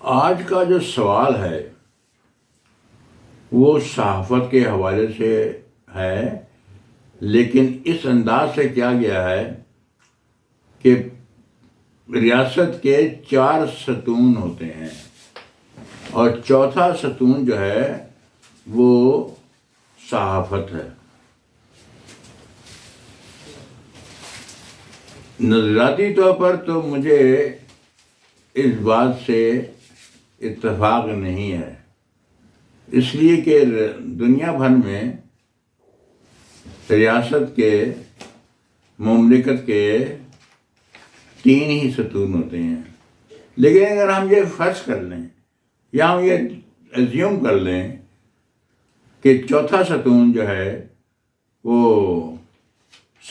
آج کا جو سوال ہے، وہ صحافت کے حوالے سے ہے، لیکن اس انداز سے کیا گیا ہے کہ ریاست کے چار ستون ہوتے ہیں۔ اور چوتھا ستون جو ہے، وہ صحافت ہے۔ نظراتی طور پر تو مجھے اس بات سے اتفاق نہیں ہے۔ اس لیے کہ دنیا بھر میں ریاست کے، مملکت کے تین ہی ستون ہوتے ہیں۔ لیکن اگر ہم یہ فرض کر لیں، یا ہم یہ ایزیوم کر لیں کہ چوتھا ستون جو ہے، وہ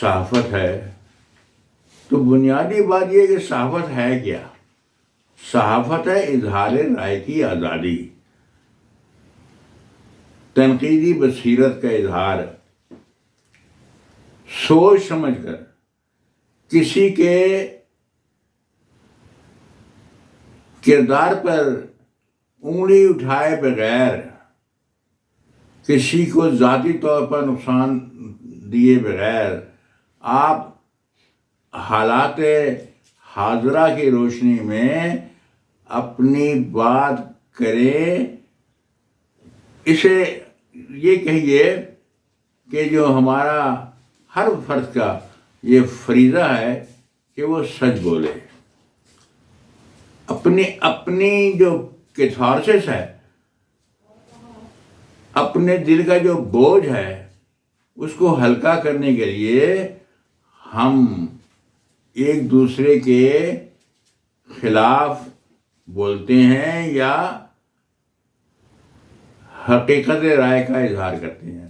صحافت ہے، تو بنیادی بات یہ کہ صحافت ہے کیا؟ صحافت ہے اظہار رائے کی آزادی۔ تنقیدی بصیرت کا اظہار۔ سوچ سمجھ کر کسی کے کردار پر انگلی اٹھائے بغیر کسی کو ذاتی طور پر نقصان دیے بغیر آپ حالات حاضرہ کی روشنی میں اپنی بات کریں۔ اسے یہ کہیے کہ جو ہمارا ہر فرد کا یہ فریضہ ہے کہ وہ سچ بولے۔ اپنی اپنی جو کیتھارسس ہے، اپنے دل کا جو بوجھ ہے، اس کو ہلکا کرنے کے لیے ہم ایک دوسرے کے خلاف بولتے ہیں یا حقیقت رائے کا اظہار کرتے ہیں۔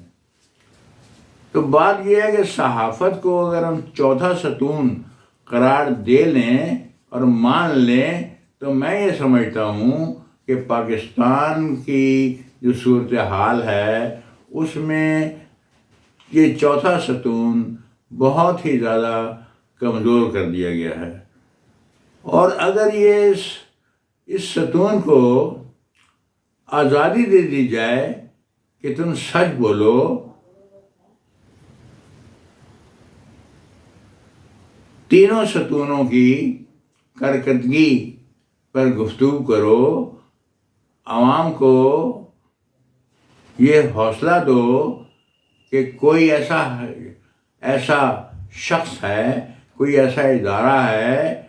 تو بات یہ ہے کہ صحافت کو اگر ہم چوتھا ستون قرار دے لیں اور مان لیں، تو میں یہ سمجھتا ہوں کہ پاکستان کی جو صورتحال ہے، اس میں یہ چوتھا ستون بہت ہی زیادہ کمزور کر دیا گیا ہے۔ اور اگر یہ اس ستون کو آزادی دے دی جائے کہ تم سچ بولو۔ تینوں ستونوں کی کارکردگی پر گفتگو کرو۔ عوام کو یہ حوصلہ دو کہ کوئی ایسا ایسا شخص ہے، کوئی ایسا ادارہ ہے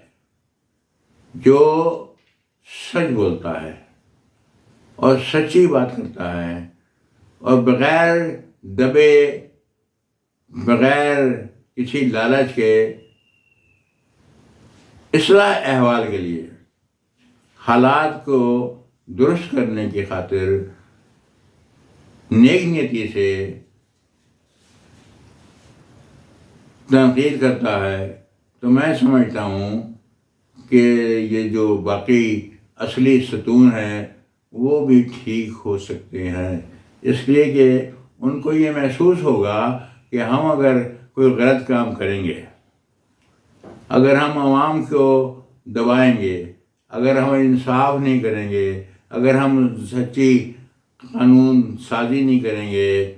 جو سچ بولتا ہے اور سچی بات کرتا ہے اور بغیر دبے، بغیر کسی لالچ کے اصلاح احوال کے لیے حالات کو درست کرنے کی خاطر نیک نیتی سے تنقید کرتا ہے تو میں سمجھتا ہوں کہ یہ جو باقی اصلی ستون ہیں، وہ بھی ٹھیک ہو سکتے ہیں۔ اس لیے کہ ان کو یہ محسوس ہوگا کہ ہم اگر کوئی غلط کام کریں گے، اگر ہم عوام کو دبائیں گے، اگر ہم انصاف نہیں کریں گے، اگر ہم سچی قانون سازی نہیں کریں گے،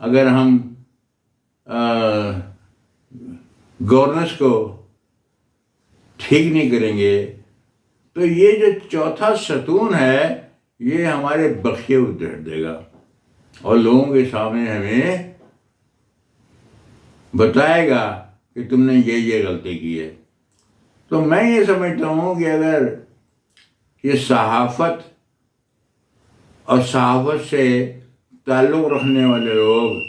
اگر ہم گورننس کو ٹھیک نہیں کریں گے تو یہ جو چوتھا ستون ہے، یہ ہمارے بخیے اتر دے گا۔ اور لوگوں کے سامنے ہمیں بتائے گا کہ تم نے یہ یہ غلطی کی ہے۔ تو میں یہ سمجھتا ہوں کہ اگر یہ صحافت اور صحافت سے تعلق رکھنے والے لوگ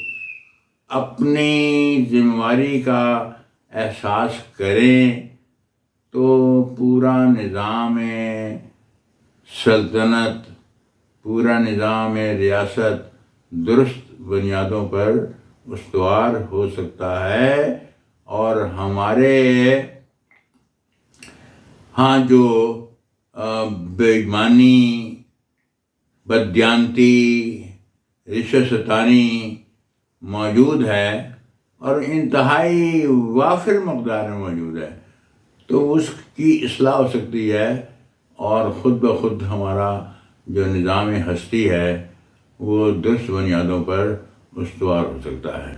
اپنی ذمہ داری کا احساس کریں تو پورا نظام سلطنت، پورا نظام ریاست درست بنیادوں پر استوار ہو سکتا ہے اور ہمارے ہاں جو بےمانی بدیانتی رشت ستانی موجود ہے اور انتہائی وافر مقدار میں موجود ہے۔ تو اس کی اصلاح ہو سکتی ہے اور خود بخود ہمارا جو نظام ہستی ہے، وہ درست بنیادوں پر استوار ہو سکتا ہے۔